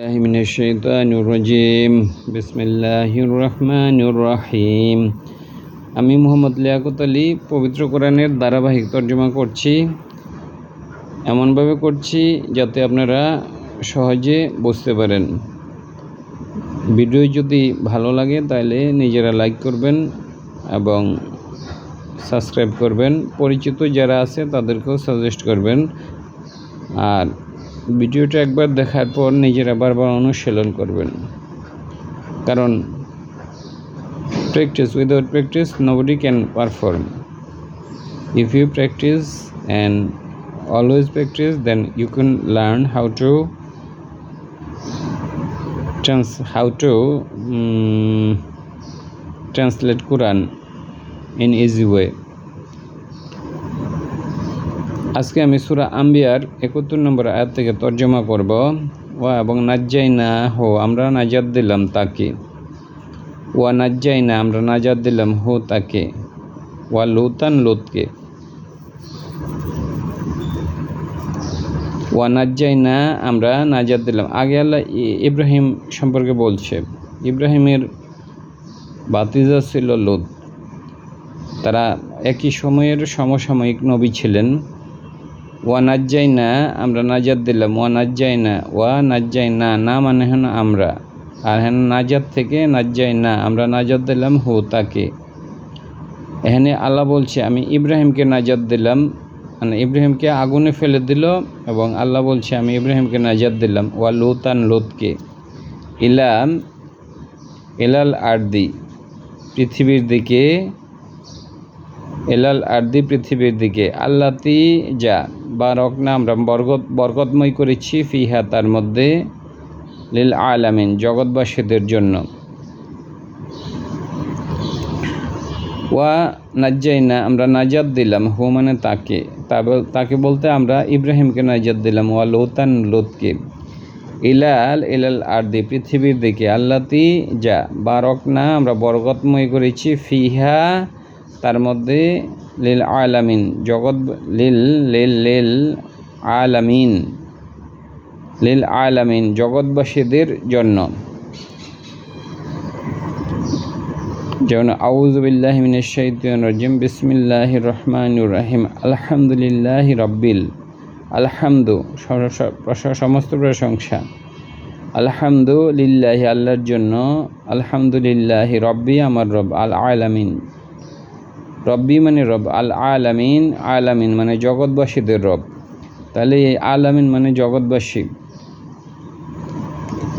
الله من الشيطان الرجيم بسم الله الرحمن الرحيم আমি মোহাম্মদ লিয়াকত আলী পবিত্র কোরআনের ধারাবাহিক তর্জমা করছি এমনভাবে করছি যাতে আপনারা সহজে বুঝতে পারেন ভিডিও যদি ভালো লাগে তাহলে নিজেরা লাইক করবেন এবং সাবস্ক্রাইব করবেন পরিচিত যারা আছে তাদেরকেও সাজেস্ট করবেন আর ভিডিওটা একবার দেখার পর নিজেরা বারবার অনুশীলন করবেন। কারণ practice without practice nobody can perform if you practice and always practice then you can learn how to trans how to translate Quran in easy way আজকে আমি সুরা আম্বিয়ার একাত্তর নম্বর আয়াত থেকে তর্জমা করব। ওয়া এবং নাজ্জাই না হো আমরা নাজাদ দিলাম তাকে। ওয়া নাজ্জাই না আমরা নাজাদ দিলাম হো তাকে। ওয়া লুতান, লুতকে। ওয়া নাজ্জাই না আমরা নাজাদ দিলাম। আগে আল্লাহ ইব্রাহিম সম্পর্কে বলছে, ইব্রাহিমের বাতিজা ছিল লুত। তারা একই সময়ের সমসাময়িক নবী ছিলেন। ওয়া নাজ্জাই না আমরা নাজাদ দিলাম। ওয়া নাজ্জাই না ওয়া নাজ্জাই না মানে হেন আমরা। আর হেন নাজাদ থেকে নাজ্জাই না আমরা নাজাদ দিলাম হু, তাকে। এখানে আল্লাহ বলছে, আমি ইব্রাহিমকে নাজাদ দিলাম। মানে ইব্রাহিমকে আগুনে ফেলে দিল এবং আল্লাহ বলছে, আমি ইব্রাহিমকে নাজাদ দিলাম। ওয়া লুতান, লুতকে। ইলা এলাল আর্দি, পৃথিবীর দিকে। এলাল আর্দি, পৃথিবীর দিকে। আল্লাতি যা। বা রকনা আমরা বরগত বরকতময় করেছি ফিহা তার মধ্যে লিল আলামিন, জগৎবাসীদের জন্য। ওয়া নাজ্জাইনা, আমরা নাজাদ দিলাম, হু মানে তাকে। তাকে বলতে আমরা ইব্রাহিমকে নাজাদ দিলাম, ওয়া লৌতান, লোতকে। ইলাল ইলাল আর্দি, পৃথিবীর দিকে। আল্লাতি যা বারকনা আমরা বরকতময় করেছি ফিহা তার মধ্যে লিল আলামিন জগৎ লিল লিল লিল আলামিন লিল আলামিন জগৎবাসীদের জন্য। যেমন আউজবিল্লাহ বিসমিল্লাহ রহমান রাহিম, আলহামদুলিল্লাহ রব্বিল আলহামদু সমস্ত প্রশংসা। আলহামদুলিল্লাহ, আল্লাহর জন্য আলহামদুলিল্লাহ রব্বি, আমার রব আল আলামিন রব্বি মানে রব আল আলামিন আলামিন মানে জগৎবাসীদের রব। তাহলে এই আলামিন মানে জগৎবাসী।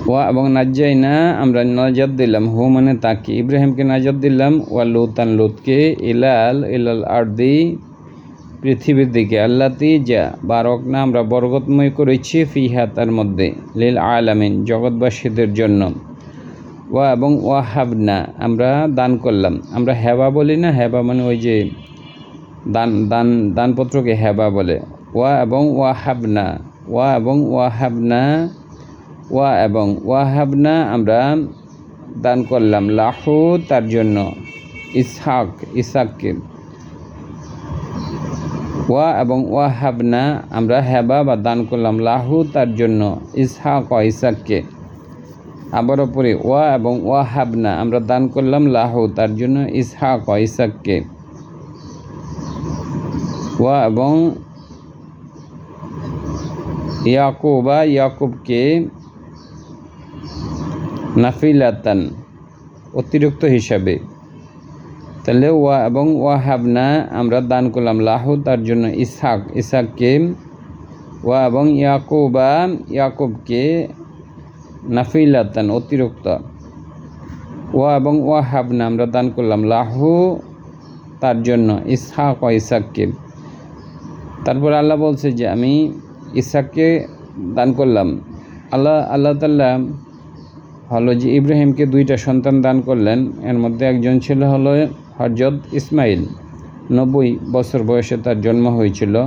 ওয়া এবং নাজ্জাই না আমরা নাজাদ দিলাম, হু মানে তাকে। ইব্রাহিমকে নাজাদ দিলাম, ওয়া লুতান লুতকে, ইলাল ইলাল আর্দি, পৃথিবীর দিকে। আল্লাতি যা বারক না আমরা বরগতময় করেছি ফিহা তার মধ্যে, লিল আলামিন, জগৎবাসীদের জন্য। ওয়া এবং ওয়া হাবনা আমরা দান করলাম। আমরা হেবা বলি না, হেবা মানে ওই যে দান দান, দানপত্রকে হেবা বলে। ওয়া এবং ওয়া হাবনা ওয়া এবং ওয়া হাবনা ওয়া এবং ওয়া হাবনা আমরা দান করলাম লাহু তার জন্য, ইসহাক ইসাককে ওয়া এবং ওয়া হাবনা আমরা হেবা বা দান করলাম লাহু তার জন্য, ইসহাক ও ইসাককে আবারও পরে ওয়া এবং ওয়া হাবনা আমরা দান করলাম লাহু, তার জন্য ইসহাক ইসাককে। ওয়া এবং ইয়াকুবা, ইয়াকুবকে নাফিলাতান, অতিরিক্ত হিসাবে। তাহলে ওয়া এবং ওয়া হাবনা আমরা দান করলাম লাহু, তার জন্য ইসহাক ইসহাককে ওয়া এবং ইয়াকুবা, ইয়াকুবকে নাফিলাতান, অতিরিক্ত। ওয়া এবং ওয়া হাবনা আমরা দান করলাম। লাহু তার জন্য, ইসহাক ও ইসাককে। তারপর আল্লাহ বলছে যে, আমি ইসাককে দান করলাম। আল্লাহ আল্লাহ তাল্লাহ হলো যে, ইব্রাহিমকে দুইটা সন্তান দান করলেন। এর মধ্যে একজন ছিল হলো হরজত ইসমাইল। নব্বই বছর বয়সে তার জন্ম হয়েছিল।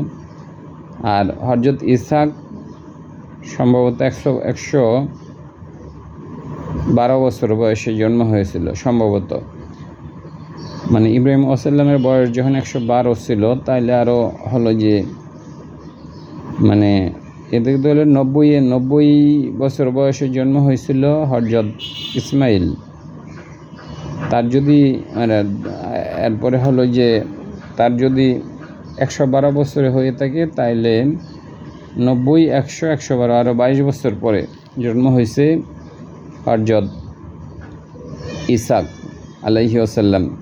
আর হরজত ইসাক সম্ভবত একশো একশো বারো বছর বয়সে জন্ম হয়েছিল, সম্ভবত। মানে ইব্রাহিম ওসাল্লামের বয়স যখন একশো বারো ছিল, তাইলে আরও হলো যে মানে এতে তো হলো নব্বই নব্বই বছর বয়সে জন্ম হয়েছিল হরজত ইসমাইল। তার যদি মানে এরপরে হলো যে, তার যদি একশো বারো বছরে হয়ে থাকে, তাইলে নব্বই, একশো একশো বারো আরও বাইশ বছর পরে জন্ম হয়েছে। হরজত ইসাক আলাইহি ওসাল্লাম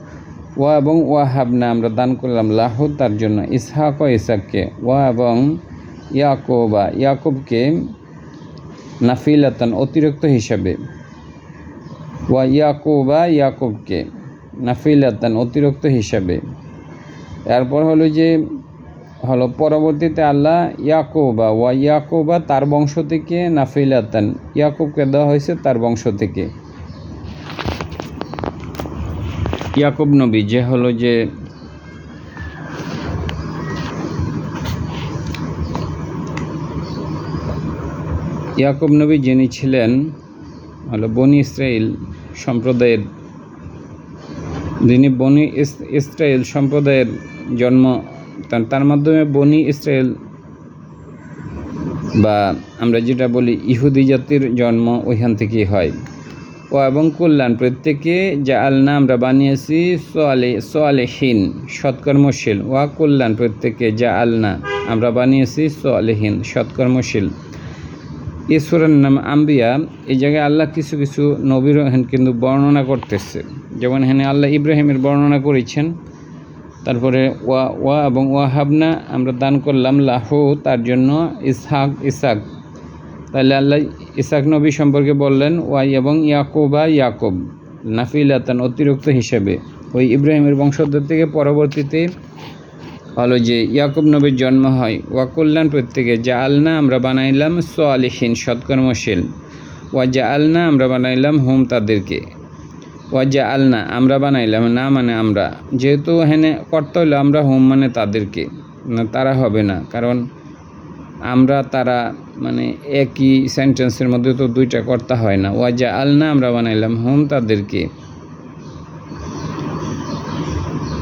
ওয়া এবং ওয়া হাবনা আমরা দান করলাম লাহু তার জন্য, ইসহাক ও ইসাককে। ওয়া এবং ইয়াকুবা, ইয়াকুবকে নাফিলাতান অতিরিক্ত হিসাবে। ওয়া ইয়াকুবা, ইয়াকুবকে নাফিলাতান অতিরিক্ত হিসাবে। এরপর হলো যে হলো, পরবর্তীতে আল্লাহ ইয়াকুবা, ওয়া ইয়াকুবা তার বংশ থেকে নাফিলাতান। ইয়াকুবকে দেওয়া হয়েছে তার বংশ থেকে। ইয়াকুব নবী, যে হলো যে ইয়াকুব নবী যিনি ছিলেন, হলো বনি ইসরাইল সম্প্রদায়ের, যিনি বনি ইস- ইসরায়েল সম্প্রদায়ের জন্ম তার- মাধ্যমে বনি ইসরায়েল বা আমরা যেটা বলি ইহুদি জাতির জন্ম ওইখান থেকেই হয়। ও এবং কল্যাণ প্রত্যেকে যা আলনা আমরা বানিয়েছি সোয়ালে, সোয়ালেহীন, সৎকর্মশীল। ওয়া কল্যাণ প্রত্যেকে যা আলনা আমরা বানিয়েছি সোয়ালেহীন, সৎকর্মশীল। ঈশ্বরের নাম আম্বিয়া। এই জায়গায় আল্লাহ কিছু কিছু নবীর কিন্তু বর্ণনা করতেছে। যেমন এখানে আল্লাহ ইব্রাহিমের বর্ণনা করেছেন তারপরে ওয়া ওয়া এবং ওয়াহাবনা আমরা দান করলাম লাহু, তার জন্য ইসহাক ইসাক তাহলে আল্লাহ ইসাক নবী সম্পর্কে বললেন, ওয়াই এবং ইয়াকুবা, ইয়াকুব, নাফিলাতান অতিরিক্ত হিসেবে। ওই ইব্রাহিমের বংশধর থেকে পরবর্তীতে হলো যে ইয়াকুব নবীর জন্ম হয়, ওয়া কল্যাণ প্রত্যেকে যা আলনা আমরা বানাইলাম সোয়ালিহীন সৎকর্মশীল। ওয়া যা আলনা আমরা বানাইলাম হোম তাদেরকে। ওয়া যা আলনা আমরা বানাইলাম। না মানে আমরা। যেহেতু হেনে করতে হইল, আমরা হোম মানে তাদেরকে। না, তারা হবে না। কারণ আমরা, তারা মানে একই সেন্টেন্সের মধ্যে তো দুইটা কর্তা হয় না। ওয়াজা আলনা আমরা বানাইলাম, হোম তাদেরকে।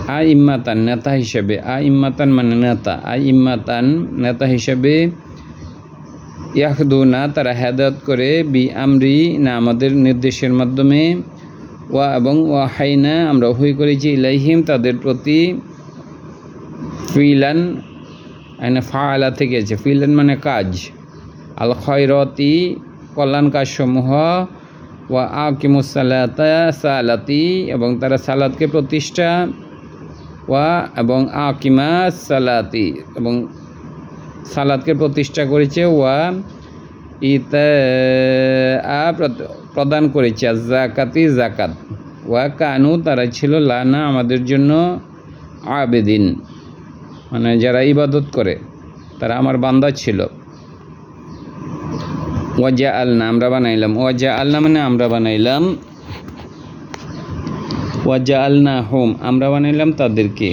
আ ইম্মাতান নেতা হিসেবে। আ ইম্মাতান মানে নেতা। আ ইম্মাতান নেতা হিসেবে ইয়াহদুনা তারা হেদায়ত করে বি আমরি না আমাদের নির্দেশের মাধ্যমে ওয়া এবং ওয়া হাইনা আমরা হুই করেছি ইলাইহিম তাদের প্রতি ফিলান এখানে ফাআলা থেকে আছে ফিলান মানে কাজ। আল খয়রতি, কল্যাণ কাজসমূহ, ওয়া আকিমুসালাতা সালাতি এবং তারা সালাদকে প্রতিষ্ঠা, ওয়া এবং আকিমা সালাতি, এবং সালাদকে প্রতিষ্ঠা করেছে, ওয়া ইতা প্রদান করেছে, আর জাকাতি জাকাত ওয়া কানু, তারা ছিল লানা, আমাদের জন্য আবেদিন। মানে যারা ইবাদত করে, তারা আমার বান্দা ছিল। ওয়াজা আলনা আমরা বানাইলাম। ওয়াজা আলনা মানে আমরা বানাইলাম। ওয়াজা আলনা হোম আমরা বানাইলাম তাদেরকে।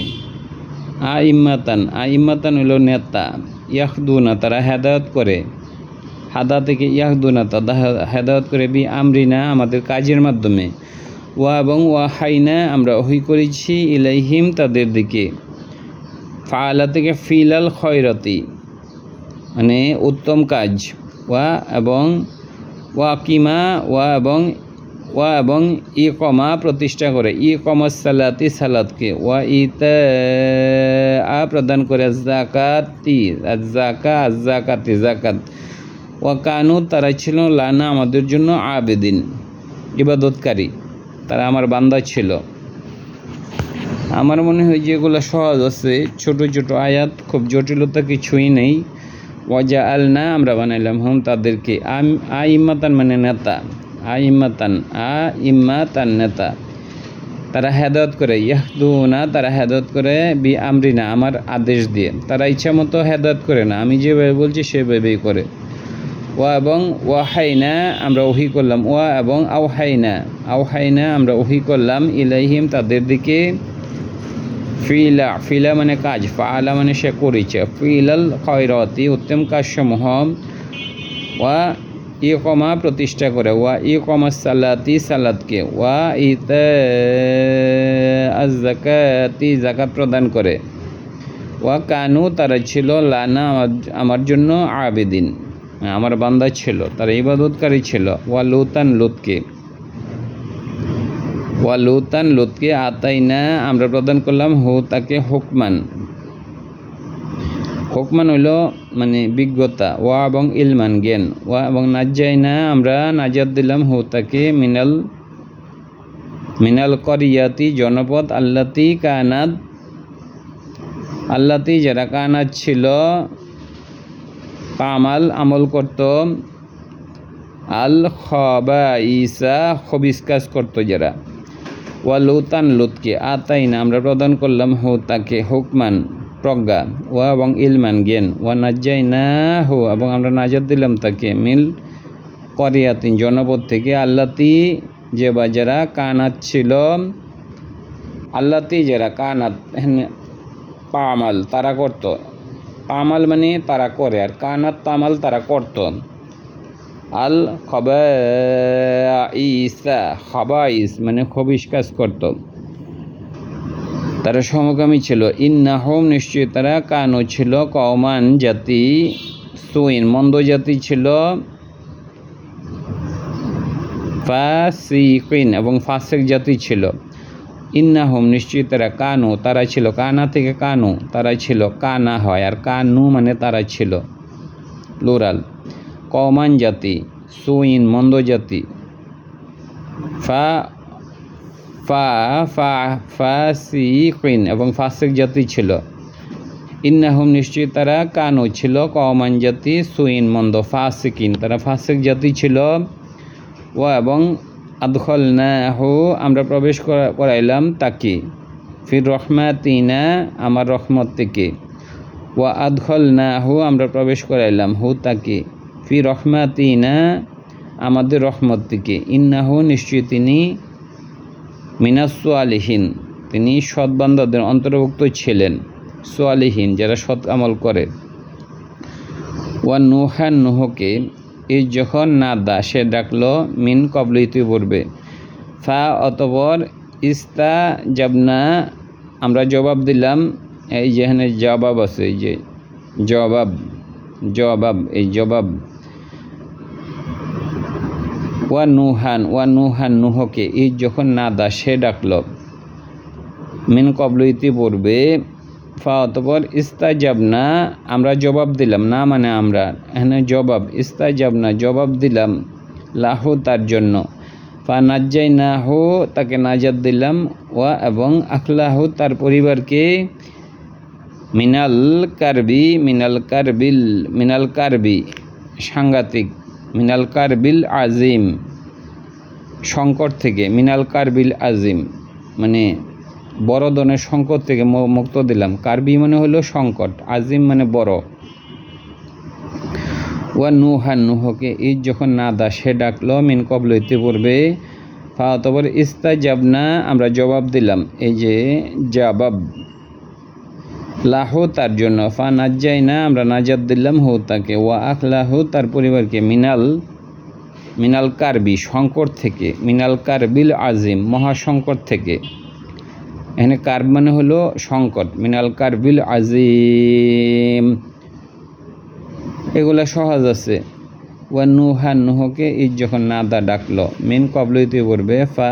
আ ইম্মাতান আ ইম্মাতান হলো নেতা। ইয়াহদুনা তারা হেদায়ত করে। হাদা থেকে ইয়াহদুনা তারা হেদায়ত করে বি আমরিনা, আমাদের কাজের মাধ্যমে। ওয়া এবং ওয়া হাইনা, আমরা ওহি করেছি ইলাইহিম তাদের দিকে। ফালা থেকে ফিলাল খয়রতি মানে উত্তম কাজ। ওয়া এবং ওয়া কিমা ওয়া এবং ওয়া এবং ই কমা প্রতিষ্ঠা করে। ই কমাস সালাতি, সালাতকে। ওয়া ইতা আ প্রদান করে জাকাতি জাকা জাকাতি জাকাত ওয়া কানু তারা ছিল লানা আমাদের জন্য আবেদিন, ইবাদতকারী। তারা আমার বান্দা ছিল। আমার মনে হয় যে এগুলো সহজ আছে, ছোট ছোট আয়াত, খুব জটিলতা কিছুই নেই। ওয়াজা আল না আমরা বানাইলাম হুম তাদেরকে আ ইম্মাতান মানে নেতা। আ ইম্মাতান আ ইম্মাতান নেতা। তারা হেদায়ত করে, ইয়াহদুনা, তারা হেদায়ত করে বি আমরিনা আমার আদেশ দিয়ে। তারা ইচ্ছা মতো হেদায়ত করে না, আমি যেভাবে বলছি সেভাবেই করে। ওয়া এবং ওয়াহাইনা, আমরা ওহি করলাম, ওয়া এবং আওহাইনা। আওহাইনা, আমরা ওহি করলাম, ইলাইহিম তাদের দিকে। ফিলা ফিলা মানে কাজ ফালা মানে সে করেছে ফিলাল খয়রতি, উত্তম কাজসমূহ। ওয়া ই কমা প্রতিষ্ঠা করে, ওয়া ই কমা সালাতি, সালাদকে। ওয়া ইতে জাকাতি জাকাত প্রদান করে। ওয়া কানু, তারা ছিল লানা আমার জন্য আবেদিন। আমার বান্দা ছিল, তারা ইবাদতকারী ছিল। ওয়া লুতান লুতকে। ওয়া লুতান লুতকে আতাই না আমরা প্রদান করলাম হু, তাকে হুকমান। হুকমান হইল মানে বিজ্ঞতা, ওয়া এবং ইলমান, জ্ঞান। ওয়া এবং নাজ্জাই না আমরা নাজাদ দিলাম হু, তাকে মিনাল মিনাল করিয়াতি জনপদ, আল্লাতি কানাদ আল্লাতি যারা কানাদ ছিল কামাল আমল করত। আল খবা ইসা খবিস কাজ করতো যারা। ওয়া লুতান লুতকে আতাই না আমরা প্রদান করলাম হু তাকে হুকমান, প্রজ্ঞা, ওয়া এবং ইলমান, জ্ঞান। ওয়া নাজ্জাই না হু এবং আমরা নাজাদ দিলাম তাকে মিল করিয়াতিন, জনপদ থেকে। আল্লাতি যে বা যারা কানাত ছিল, আল্লাতি যারা কানাত পামাল, তারা করত। পামাল মানে তারা করে, আর কানাত তামাল তারা করত। আল খবাইসা, খবাইস মানে খবিস কাজ করত। তারা সমকামী ছিল। ইন্নাহম নিশ্চয়ই তারা কানো ছিল কমান জাতি, সুইন মন্দ জাতি ছিল। ফাসিকিন এবং ফাসেক জাতি ছিল। ইন্নাহম নিশ্চয়ই তারা কানু তারা ছিল, কানা থেকে কানু তারা ছিল, কানা হয়, আর কানু মানে তারা ছিল প্লুরাল কমান জাতি, সুইন, মন্দ জাতি। ফা ফা ফা, ফাসিকিন, এবং ফাসেক জাতি ছিল। ইন্নাহুম নিশ্চয়ই তারা কানু ছিল কমান জাতি, সুইন, মন্দ, ফাসিকিন। তারা ফাসেক জাতি ছিল, ও এবং আদখল না হু আমরা প্রবেশ করা- করাইলাম তাকে। ফির রহমাতিনা, আমার রহমত থেকে। ও আদখল না হু আমরা প্রবেশ করাইলাম হু তাকে। ফি রহমাতিনা, আমাদের রহমত থেকে। ইন্নাহু, নিশ্চয়ই তিনি মিনাসু আলিহীন তিনি সৎবান্ধবদের অন্তর্ভুক্ত ছিলেন, সোয়ালিহীন, যারা সৎ আমল করে। ওয়া নুহান, নুহকে এই যখন না দা, সে ডাকলো, মিন কবল পড়বে? ফা অতপর ইস্তা জাবনা আমরা জবাব দিলাম, এই যেখানে জবাব আছে, এই যে জবাব জবাব, এই জবাব। ওয়া নুহান ওয়া নুহান নুহকে এই যখন না দা, সে ডাকল, মিন কবল ইতিপূর্বে ফা অতপর ইস্তাজাবনা, আমরা জবাব দিলাম, না মানে আমরা। এখানে জবাব, ইস্তাজাবনা, জবাব দিলাম লাহু তার জন্য। ফা নাজ্জাই না হো তাকে নাজাদ দিলাম, ওয়া এবং আখলাহু তার পরিবারকে মিনাল কারবি, মিনাল কারবিল, মিনাল কারবি, সাংঘাতিক, মিনাল কারবিল আজিম, সংকট থেকে, মিনাল কারবিল আজিম মানে বড় ধরনের সংকট থেকে মুক্ত দিলাম। কার্বি মানে হলো সংকট, আজিম মানে বড়। ওয়া নুহান নুহকে ঈদ যখন না দা সে ডাকলো, মিন কবল ইতিপূর্বে ফা অতপর ইস্তা জাবনা আমরা জবাব দিলাম, এই যে জবাব। লাহু তার জন্য, ফা নাজ্জাই না আমরা নাজাদ দিলাম হু তাকে। ওয়া আখলাহু, তার পরিবারকে, মিনাল মিনাল কার্বি, সংকট থেকে, মিনাল কারবিল আজিম, মহাসংকট থেকে। এখানে কার্ব মানে হলো সংকট, মিনাল কারবিল আজিম। এগুলা সহজ আছে। ওয়া নুহা, নুহকে ঈদ যখন নাদা ডাকলো, মিন কবলইতে পড়বে, ফা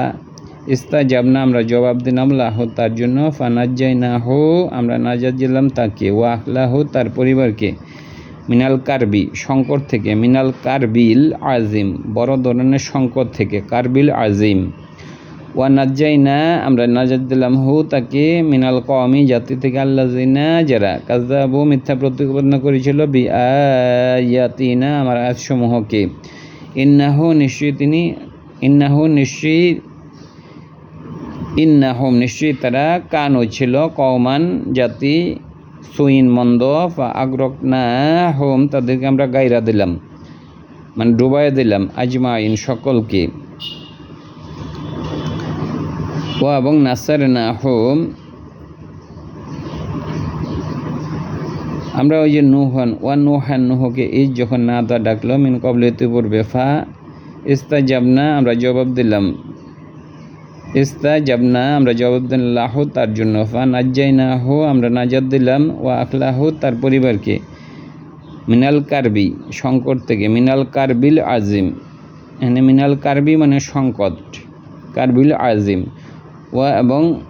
ইস্তা জাবনা আমরা জবাব দিলাম, লাহু তার জন্য, ফা নাজ্জাই না হো আমরা নাজাদ দিলাম তাকে, ওয়া আখলাহু তার পরিবারকে। মিনাল কার্বি সংকট থেকে, মিনাল কার্বিল আজিম, বড় ধরনের সংকট থেকে কারবিল আজিম। ওয়া নাজ্জাইনা, আমরা নাজাদ দিলাম হু তাকে মিনাল কওমি, জাতি থেকে আল্লাহ জিনা যারা কাজাবু মিথ্যা প্রতিপাদন করেছিল বি আয়াতিনা আমার আয়াতসমূহকে। ইন্নাহু নিশ্চয়ই তিনি, ইন্নাহু নিশ্চয়ই ইন্নাহুম নিশ্চয়ই তারা কানু ছিল, কওমান, জাতি সুইন মন্দ আগ্রক না হোম তাদেরকে আমরা গাইরা দিলাম। মানে ডুবাই দিলাম, আজমাইন সকলকে। ও এবং নাসার না হোম আমরা ওই যে নুহন, ওয়া নুহান নুহকে এই যখন না দা ডাকলো, মিন কবলিতে পড়বে ফা ইস্তা জাবনা আমরা জবাব দিলাম। ইস্তা জাবনা আমরা জবাব দিলাম, লাহু তার জন্য, ফা নাজ্জাই না হো আমরা নাজাদ দিলাম ও আখলাহু তার পরিবারকে। মিনাল কারবি, সংকট থেকে, মিনাল কার্বিল আজিম। এখানে মিনাল কার্বি মানে সংকট, কার্বিল আজিম। ও এবং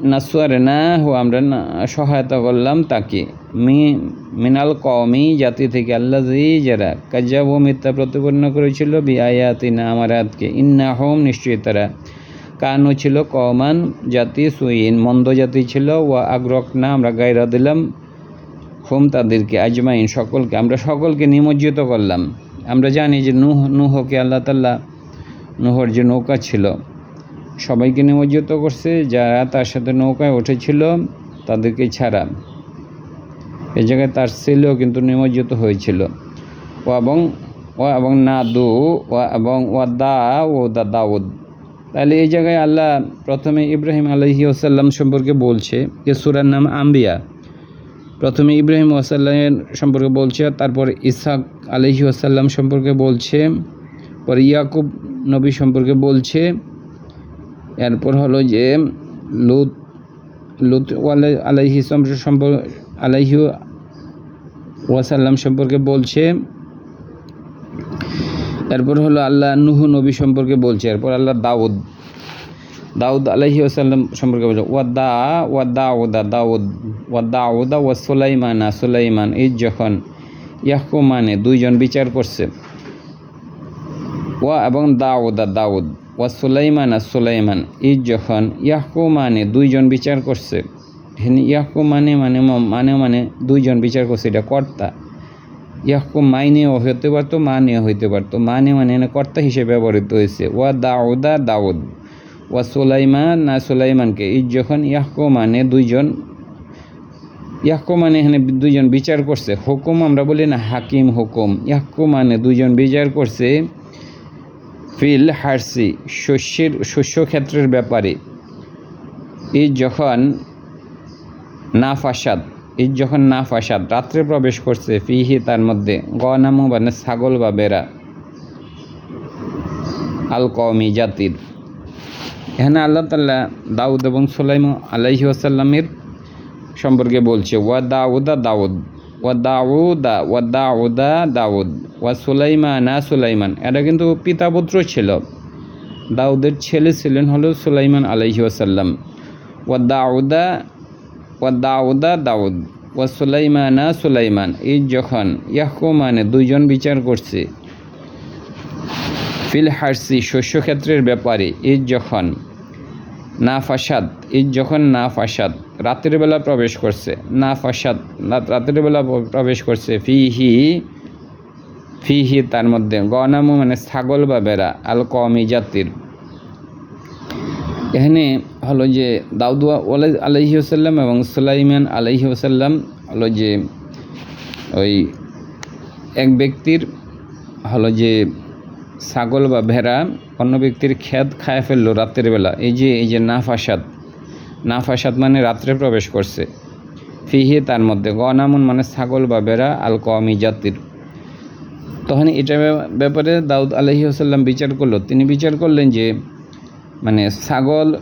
নাসুয়ারে না হো আমরা না- সহায়তা করলাম তাকে। মি, মিনাল কওমি, জাতি থেকে আল্লাহ যারা কাজাব ও মিথ্যা প্রতিপন্ন করেছিল বি আয়াতিনা আমার আয়াতকে ইন্না হোম নিশ্চয়ই তারা। কানও ছিল কমান জাতি সুইন, মন্দ জাতি ছিল ও আগ্রক না আমরা গায়রা দিলাম, হোম তাদেরকে আজমাইন, সকলকে, আমরা সকলকে নিমজ্জিত করলাম। আমরা জানি যে নুহ, নুহকে আল্লাহ তাল্লাহ নুহর যে নৌকা ছিল সবাইকে নিমজ্জিত করছে, যারা তার সাথে নৌকায় উঠেছিল তাদেরকে ছাড়া। এ জায়গায় তার ছেলেও কিন্তু নিমজ্জিত হয়েছিল। ও এবং ও এবং নাদু, ও এবং ও দা ও দা দাউদ। তাহলে এই জায়গায় আল্লাহ প্রথমে ইব্রাহিম আলহি ওসাল্লাম সম্পর্কে বলছে যে সুরার নাম আম্বিয়া। প্রথমে ইব্রাহিম ওসাল্লামের সম্পর্কে বলছে, তারপর ইসাক আলহি ওসাল্লাম সম্পর্কে বলছে, পরে ইয়াকুব নবী সম্পর্কে বলছে এরপর হলো যে লুত লুত আলাইহি সম্পর্ক আলাইহি ওয়াসাল্লাম সম্পর্কে বলছে। এরপর হলো আল্লাহ নুহু নবী সম্পর্কে বলছে। এরপর আল্লাহ দাউদ দাউদ আলাইহি ওয়াসাল্লাম সম্পর্কে বলছে ওয়াদা ওয়াদা ওদা দাউদ ওয়াদা ওদা ওয়া সুলাইমানা, সুলাইমান, এই যখন ইয়াহকুমানে দুইজন বিচার করছে। ওয়া এবং দাউদা, দাউদ। ওয়া সুলাইমান আর সুলাইমান এই যখন ইয়াহকু মানে দুইজন বিচার করছে ইয়াহকুমানে মানে ম- মানে মানে দুইজন বিচার করছে, এটা কর্তা। ইয়াহকুম মাইনেও হতে পারতো, মানেও হইতে পারতো। মানে মানে এখানে কর্তা হিসেবে ব্যবহৃত হয়েছে। ওয়া দাউদা দাউদ, ওয়া সুলাইমান না সুলাইমানকে এই যখন ইয়াহকু মানে দুইজন ইয়াহকু মানে এখানে দুইজন বিচার করছে, হুকুম আমরা বলি না হাকিম হুকুম। ইয়াহকু মানে দুইজন বিচার করছে ফিল হারসি, শস্যের, শস্য ক্ষেত্রের ব্যাপারে। এই যখন না ফাসাদ এই যখন না ফাসাদ রাত্রে প্রবেশ করছে, ফিহি তার মধ্যে গনামু মানে ছাগল বা বেড়া। আল কওমি জাতির। এখানে আল্লাহ তাল্লাহ দাউদ এবং সুলাইম আলাইহি আসাল্লামের সম্পর্কে বলছে, ওয়া দাউদা দাউদ। ওয়া দাউদা ওয়া দাউদা দাউদ, ওয়া সুলাইমানা সুলাইমান। এরা কিন্তু পিতা পুত্র ছিল। দাউদের ছেলে ছিলেন হলো সুলাইমান আলাইহি ওয়াসাল্লাম। ওয়া দাউদা দাউদা দাউদ, ওয়া সুলাইমানা সুলাইমান। এই যখন ইয়াহকুমানে দুইজন বিচার করছে, ফিল হারসি শস্যক্ষেত্রের ব্যাপারে, এই যখন না ফাসাদ এই যখন না ফাসাদ রাতের বেলা প্রবেশ করছে না ফাসাদ রাত- রাতের বেলা প্রবেশ করছে, ফিহি ফিহি তার মধ্যে, গনামু মানে ছাগল বা বেড়া আল কমি জাতির। এখানে হলো যে দাউদ আলহি আসাল্লাম এবং সুলাইমান আলহি আসাল্লাম হলো যে ওই এক ব্যক্তির হলো যে ছাগল বা ভেড়া অন্য ব্যক্তির ক্ষেত খায় ফেলল রাতের বেলা। এই যে এই যে নাফাসাদ। নাফাসাদ মানে রাত্রে প্রবেশ করছে। ফিহে তার মধ্যে। গনামুন মানে ছাগল বা বেড়া আল কমি জাতির। তখন এটা ব্যাপারে দাউদ আলহি আসাল্লাম বিচার করল। তিনি বিচার করলেন যে মানে ছাগল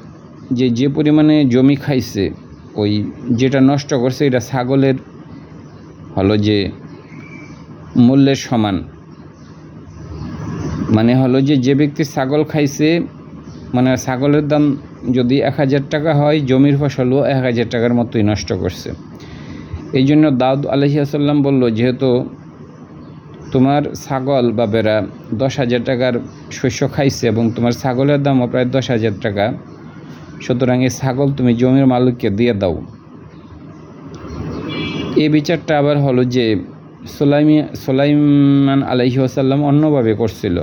যে যে পরিমাণে জমি খাইছে, ওই যেটা নষ্ট করছে, এটা ছাগলের হলো যে, মূল্যের সমান। মানে হলো যে যে ব্যক্তি ছাগল খাইছে মানে ছাগলের দাম যদি এক হাজার টাকা হয়, জমির ফসলও এক হাজার টাকার মতোই নষ্ট করছে। এই জন্য দাউদ আলহিয়াসাল্লাম বলল, যেহেতু তোমার ছাগল বা বেড়া দশ হাজার টাকার শস্য খাইছে এবং তোমার ছাগলের দামও প্রায় দশ হাজার টাকা, সুতরাং এই ছাগল তুমি জমির মালিককে দিয়ে দাও। এই বিচারটা আবার হলো যে, সোলাইমি, সোলাইমান আলাইহি আসাল্লাম অন্যভাবে করছিল।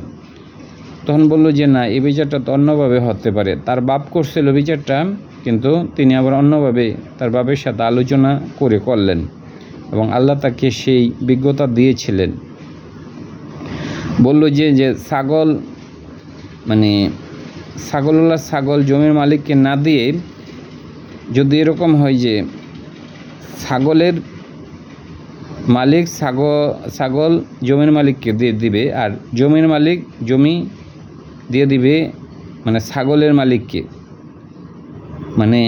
তখন বলল যে, না, এই বিচারটা তো অন্যভাবে হতে পারে। তার বাপ করছিল বিচারটা, কিন্তু তিনি আবার অন্যভাবে তার বাপের সাথে আলোচনা করে করলেন এবং আল্লাহ তাকে সেই বিজ্ঞতা দিয়েছিলেন। বলল যে যে ছাগল মানে ছাগলওয়ালা ছাগল জমির মালিককে না দিয়ে যদি এরকম হয় যে, ছাগলের মালিক ছাগল ছাগল জমির মালিককে দিয়ে দিবে, আর জমির মালিক জমি দিয়ে দিবে মানে ছাগলের মালিককে। মানে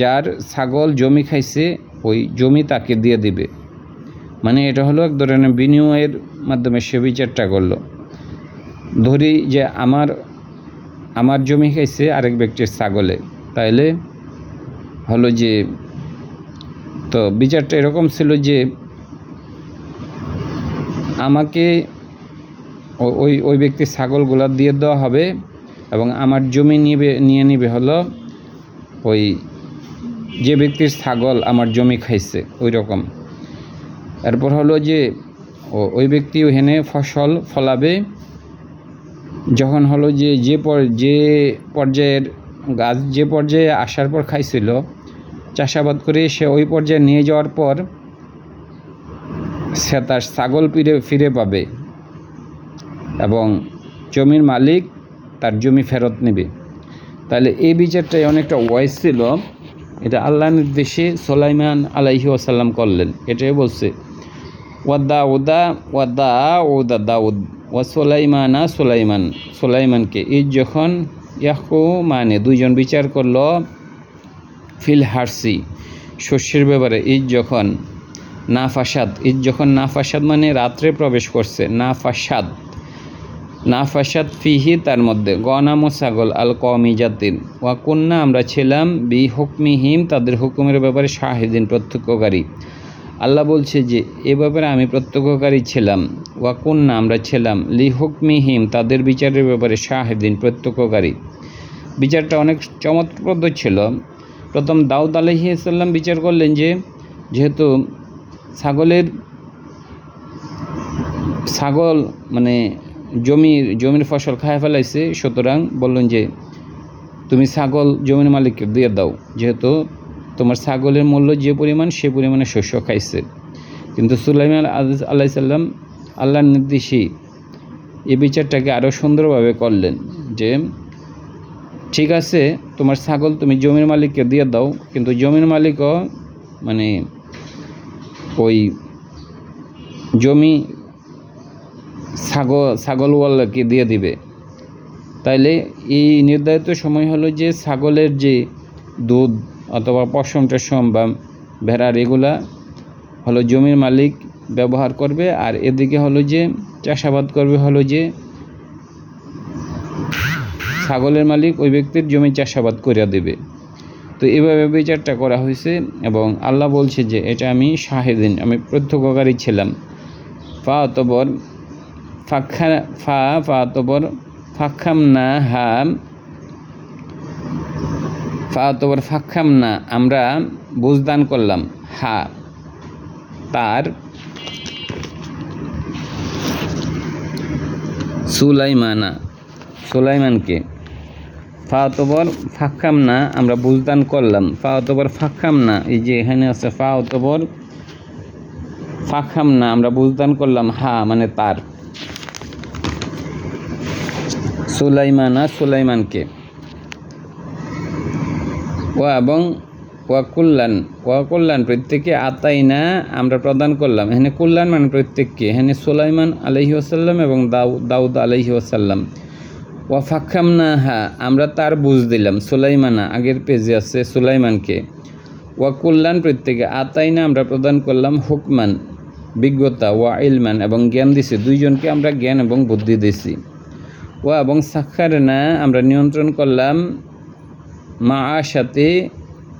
যার ছাগল জমি খাইছে, ওই জমি তাকে দিয়ে দিবে। মানে এটা হলো এক ধরনের বিনিময়ের মাধ্যমে সে বিচারটা করল। ধরি যে আমার আমার জমি খাইছে আরেক ব্যক্তির ছাগলে, তাইলে হলো যে, তো বিচারটা এরকম ছিল যে, আমাকে ওই ওই ব্যক্তির ছাগলগুলো দিয়ে দেওয়া হবে এবং আমার জমি নিবে, নিয়ে নিবে হলো ওই যে ব্যক্তির ছাগল আমার জমি খাইছে, ওই রকম। এরপর হলো যে ওই ব্যক্তি ওখানে ফসল ফলাবে। যখন হলো যে যে পর, যে পর্যায়ের গাছ যে পর্যায়ে আসার পর খাইছিল, চাষাবাদ করে সে ওই পর্যায়ে নিয়ে যাওয়ার পর সে তার ছাগল ফিরে ফিরে পাবে। এবং জমির মালিক তার জমি ফেরত নেবে। তাহলে এই বিচারটাই অনেকটা ওয়াইজ ছিল। এটা আল্লাহ নির্দেশে সোলাইমান আলাইহি ওয়াসাল্লাম করলেন। এটাই বলছে ওয়াদা ওদা ওয়াদা ওদা দাউদ, ওয়া সোলাইমানা সোলাইমান। সোলাইমানকে ঈদ যখন ইয়াকু মানে দুইজন বিচার করল ফিল হার্সি, শস্যের ব্যাপারে ঈদ যখন না ফাসাদ ঈদ যখন না ফাসাদ মানে রাত্রে প্রবেশ করছে না ফাসাদ না ফাসাদ ফিহি তার মধ্যে। গনাম ছাগল আল কমি ওয়া কন্যা আমরা ছিলাম বি হুকমিহিম, তাদের হুকুমের ব্যাপারে শাহিদিন, প্রত্যক্ষকারী। আল্লাহ বলছে যে, এ ব্যাপারে আমি প্রত্যক্ষকারী ছিলাম। ওয়া কন্যা আমরা ছিলাম লি হুকমিহিম, তাদের বিচারের ব্যাপারে শাহিদিন, প্রত্যক্ষকারী। বিচারটা অনেক চমৎপ্রদ ছিল। প্রথম দাউদ আলহিসাল্লাম বিচার করলেন যে, যেহেতু ছাগলের, ছাগল মানে জমির জমির ফসল খায় ফেলাইছে, সুতরাং বললেন যে, তুমি ছাগল জমির মালিককে দিয়ে দাও। যেহেতু তোমার ছাগলের মূল্য যে পরিমাণ, সে পরিমাণে শস্য খাইছে। কিন্তু সুলাইমান আল্লাহ সাল্লাম আল্লাহর নির্দেশেই এ বিচারটাকে আরও সুন্দরভাবে করলেন যে, ঠিক আছে, তোমার ছাগল তুমি জমির মালিককে দিয়ে দাও, কিন্তু জমির মালিকও মানে ওই জমি ছাগল, ছাগলওয়ালাকে দিয়ে দিবে। তাইলে এই নির্ধারিত সময় হলো যে ছাগলের যে দুধ অথবা পশম টশম বা ভেড়ার এগুলা হলো জমির মালিক ব্যবহার করবে। আর এদিকে হলো যে চাষাবাদ করবে হলো যে ছাগলের মালিক ওই ব্যক্তির জমি চাষাবাদ করিয়া দেবে। তো এভাবে বিচারটা করা হয়েছে এবং আল্লাহ বলছে যে এটা আমি শাহেদিন, আমি প্রত্যক্ষকারী ছিলাম। ফা অতবর ফাক্ষা ফা ফা ফাক্ষাম না হা। ফা ফাক্ষাম না, আমরা বুঝদান করলাম, হা। তার সুলাইমানা, সুলাইমানকে। ফাওতবর ফাক্কাম না, আমরা বুঝদান করলাম ফাওতবর ফাক্কাম না, এই যে এখানে আছে ফাওতবর ফাখাম না, আমরা বুঝদান করলাম, হা মানে তার। সুলাইমানা সুলাইমানকে। ও এবং ওয়াকুল্লান ওয়াকুল্লান প্রত্যেককে আতাই না আমরা প্রদান করলাম। এখানে কুল্লান মানে প্রত্যেককে। এখানে সুলাইমান আলহি আসাল্লাম এবং দাউ, দাউদ আলহি আসাল্লাম ওয়াফাক্ষাম না হা আমরা তার বুঝ দিলাম। সুলাইমানা, আগের পেজে আছে সুলাইমানকে। ওয়াকুল্লান প্রত্যেকে আতাই না আমরা প্রদান করলাম হুকমান, বিজ্ঞতা, ওয়া ইলমান এবং জ্ঞান দিছি। দুইজনকে আমরা জ্ঞান এবং বুদ্ধি দিছি। ও এবং সাক্ষার না, আমরা নিয়ন্ত্রণ করলাম মা সাথে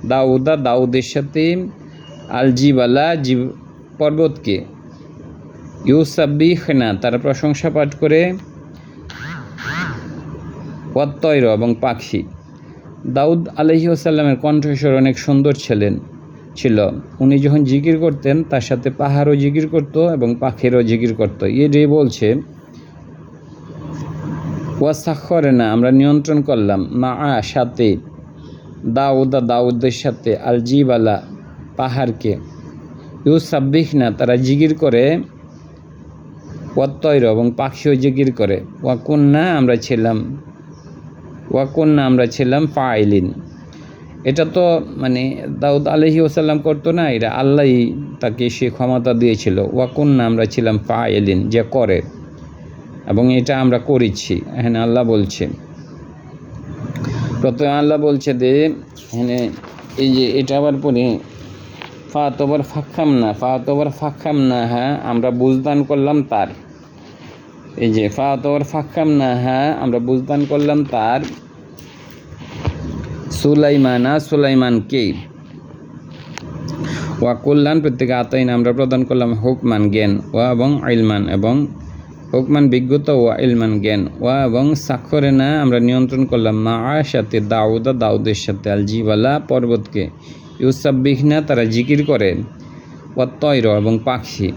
দাউদা, দাউদের সাথে আল জিবালা জীব, পর্বতকে। ইউসাব্বিখ না তারা প্রশংসা পাঠ করে। পত্তৈর এবং পাখি। দাউদ আলহি আসাল্লামের কণ্ঠস্বর অনেক সুন্দর ছিলেন, ছিল। উনি যখন জিকির করতেন, তার সাথে পাহাড়ও জিকির করত এবং পাখিরও জিকির করতো। এটাই বলছে ওয়াসাক্ষরে না, আমরা নিয়ন্ত্রণ করলাম। মা আ সাথে, দাউদা দাউদের সাথে, আল জিবালা পাহাড়কে। ইউ সাব্বিখ না তারা জিগির করে ওয়াত্তৈর এবং পাখিও জিগির করে। ওয়াকুন্না, আমরা ছিলাম, ওয়াকুন্না, আমরা ছিলাম ফাইলিন। এটা তো মানে দাউদ আলহি ওসাল্লাম করতো না এটা আল্লাহই তাকে সে ক্ষমতা দিয়েছিল। ওয়াকুন্না, আমরা ছিলাম ফাইলিন, যে করে। এবং এটা আমরা করেছি। এখানে আল্লাহ বলছে। প্রথমে আল্লাহ বলছে যে, এখানে এই যে এটা আবার পরে ফা তোবার ফাক্ষাম না ফা তোবার ফাক্ষাম না হ্যাঁ আমরা বুঝদান করলাম তার। এই যে ফা তোবার ফাক্ষাম না হ্যাঁ আমরা বুঝদান করলাম তার। সুলাইমানা সুলাইমানকে ওয়া কল্যাণ প্রত্যেকে আতাইন আমরা প্রদান করলাম হুকমান, জ্ঞান, ওয়া এবং আইলমান এবং হুকমান বিজ্ঞতা ওয়া ইলমান জ্ঞান। ওয়া এবং সাক্ষরে না আমরা নিয়ন্ত্রণ করলাম মা সাথে দাউদা, দাউদের সাথে আল জিবালা পর্বতকে ইউসাব্বিহনা তারা জিকির করে। ওয়া তৈর এবং পাখি।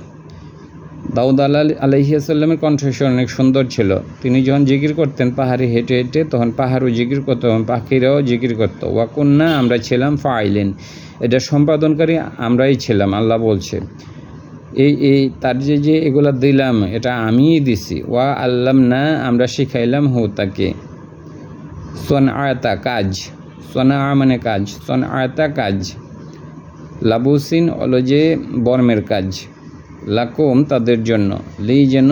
দাউদ আল্লাহ আলহিয়াসাল্লামের কণ্ঠস্বর অনেক সুন্দর ছিল। তিনি যখন জিকির করতেন, পাহাড়ে হেঁটে হেঁটে তখন পাহাড়ও জিকির করতো এবং পাখিরাও জিকির করতো। ওয়া ওয়াকুন্না আমরা ছিলাম ফাইলেন। এটা সম্পাদনকারী আমরাই ছিলাম, আল্লাহ বলছে। এই এই, তার যে যে এগুলা দিলাম, এটা আমিই দিছি। ওয়া আল্লাম না আমরা শিখাইলাম হু তাকে সন আয়তা কাজ। সনা মানে কাজ। সন আয়তা কাজ। লাবুসিন হলো যে বর্মের কাজ। লাকুম তাদের জন্য। লি যেন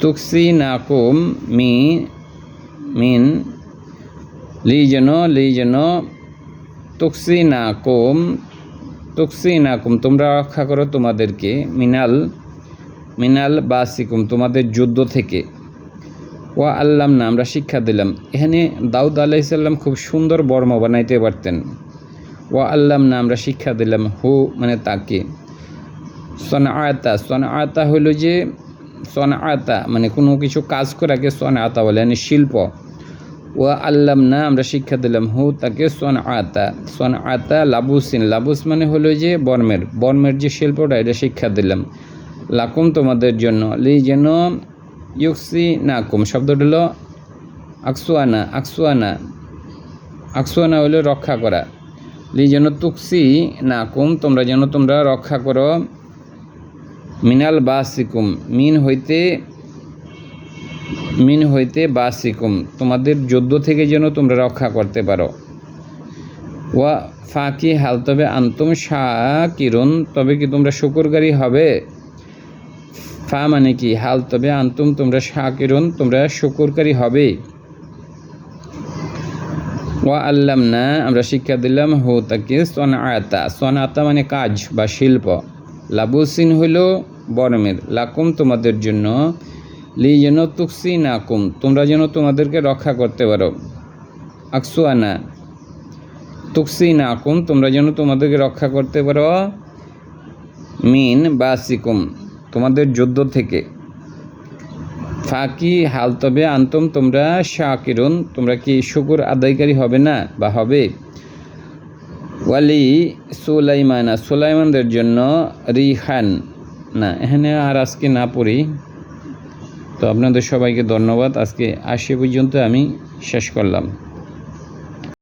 তুকসি নাকুম মি, মিন। লি যেন লি যেন তুকসি নাকুম তুকসি নাকুম তোমরা রক্ষা করো তোমাদেরকে, মিনাল মিনাল বাসিকুম, তোমাদের যুদ্ধ থেকে। ও আল্লাম না, আমরা শিক্ষা দিলাম। এখানে দাউদ আলাইসাল্লাম খুব সুন্দর বর্ম বানাইতে পারতেন। ও আল্লাম না, আমরা শিক্ষা দিলাম হু মানে তাকে। সন আয়তা সন আয়তা হইল যে সন আয়তা মানে কোনো কিছু কাজ করাকে সন আয়তা বলে মানে শিল্প। ও আল্লাম না আমরা শিক্ষা দিলাম হু, তাকে সন আতা সন আতা লাবুসিন। লাবুস মানে হলো যে বর্মের। বর্মের যে শিল্পটা, এটা শিক্ষা দিলাম। লাকুম তোমাদের জন্য। লি যেন ইউক্সি নাকুম। শব্দটা হলো আকসুয়ানা আকসুয়ানা। আকসুয়ানা হলো রক্ষা করা। লি যেন তুকসি নাকুম, তোমরা যেন তোমরা রক্ষা করো। মিনাল বাসিকুম। মিন হইতে মিন হইতে বাসিকুম, তোমাদের যুদ্ধ থেকে যেন তোমরা রক্ষা করতে পারো। ওয়া ফাঁকি হাল, তবে আন্তম কিরণ তবে কি তোমরা শুকুরগারি হবে? ফা মানে কি? হাল, তবে আন্তুম তোমরা কিরণ তোমরা শুকুরকারী হবে। ওয়া আল্লাম না আমরা শিক্ষা দিলাম হো তাকে সনাআতা। সনাআতা মানে কাজ বা শিল্প। লাবুসিন হইল বরমের। লাকুম তোমাদের জন্য লি যেন তুকসি নাকুম তোমরা যেন তোমাদেরকে রক্ষা করতে পারো। আকসুয়ানা তুকসি নাকুম তোমরা যেন তোমাদেরকে রক্ষা করতে পারো। মিন বা সিকুম তোমাদের যুদ্ধ থেকে। ফাঁকি হাল তবে আন্তম, তোমরা শাকিরুন, তোমরা কি শুকুর আদায়কারী হবে না বা হবে? ওয়ালি সুলাইমানা, সুলাইমানদের জন্য রিহান। না, এখানে আর আজকে না পড়ি। তো আপনাদের সবাইকে ধন্যবাদ। আজকে আসে পর্যন্ত আমি শেষ করলাম।